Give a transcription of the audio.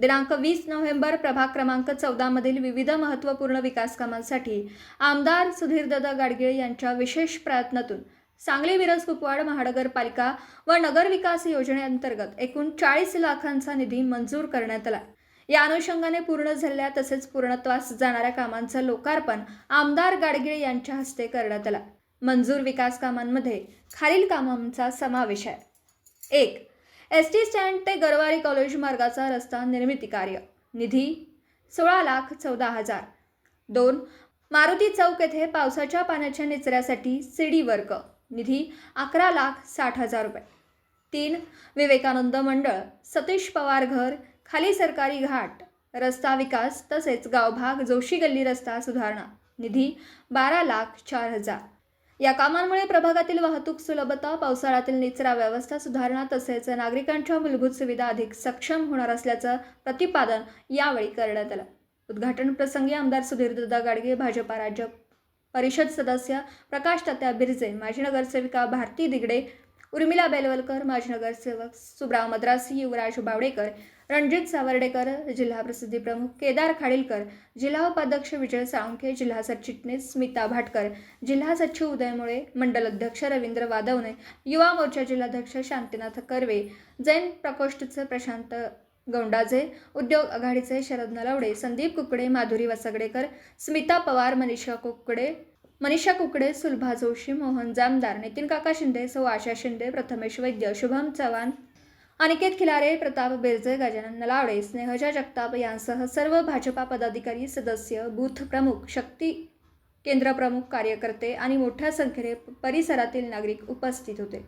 दिनांक वीस नोव्हेंबर प्रभाग क्रमांक चौदामधील विविध महत्त्वपूर्ण विकास कामांसाठी आमदार सुधीरदादा गाडगीळ यांच्या विशेष प्रयत्नातून सांगली मिरज कुपवाड महानगरपालिका व नगर विकास योजनेअंतर्गत एकूण चाळीस लाखांचा निधी मंजूर करण्यात आला. या अनुषंगाने पूर्ण झालेल्या तसेच पूर्णत्वास जाणाऱ्या कामांचं लोकार्पण आमदार गाडगीळ यांच्या हस्ते करण्यात आला. मंजूर विकास कामांमध्ये खालील कामांचा समावेश आहे. एक एस टी स्टँड ते गरवारी कॉलेज मार्गाचा रस्ता निर्मिती कार्य. निधी सोळा लाख चौदा हजार. दोन मारुती चौक येथे पावसाच्या पाण्याच्या निचऱ्यासाठी सीडी वर्ग. निधी अकरा लाख साठ हजार रुपये. तीन विवेकानंद मंडळ सतीश पवार घर खाली सरकारी घाट. रस्ता विकास तसेच गावभाग जोशी गल्ली रस्ता सुधारणा. निधी बारा लाख चार हजार. या कामांमुळे प्रभागातील वाहतूक सुलभता पावसाळ्यातील निचरा व्यवस्था सुधारणा तसेच नागरिकांच्या मूलभूत सुविधा अधिक सक्षम होणार असल्याचं प्रतिपादन यावेळी करण्यात आलं. उद्घाटन प्रसंगी आमदार सुधीर सुधीरदादा गाडगे भाजपा राज्य परिषद सदस्य प्रकाश तात्या बिर्जे माजी नगरसेविका भारती दिगडे उर्मिला बेलवलकर माजी नगरसेवक सुब्राव मद्रासी युवराज बावडेकर रणजित सावर्डेकर जिल्हा प्रसिद्धी प्रमुख केदार खाडीलकर जिल्हा उपाध्यक्ष विजय साळुंखे जिल्हा सरचिटणीस स्मिता भाटकर जिल्हा सचिव उदय मुळे मंडल अध्यक्ष रवींद्र वादवणे युवा मोर्चा जिल्हाध्यक्ष शांतीनाथ कर्वे जैन प्रकोष्ठचे प्रशांत गौंडाजे उद्योग आघाडीचे शरद नलवडे संदीप कुकडे माधुरी वसगडेकर स्मिता पवार मनीषा कुकडे मनीषा कुकडे सुलभा जोशी मोहन जामदार नितीन काका शिंदे सौ आशा शिंदे प्रथमेश वैद्य शुभम चव्हाण अनिकेत खिलारे प्रताप बेरजे गजानन नलावडे स्नेहजा जगताप यांसह सर्व भाजपा पदाधिकारी सदस्य बूथ प्रमुख शक्ती केंद्र प्रमुख कार्यकर्ते आणि मोठ्या संख्येने परिसरातील नागरिक उपस्थित होते.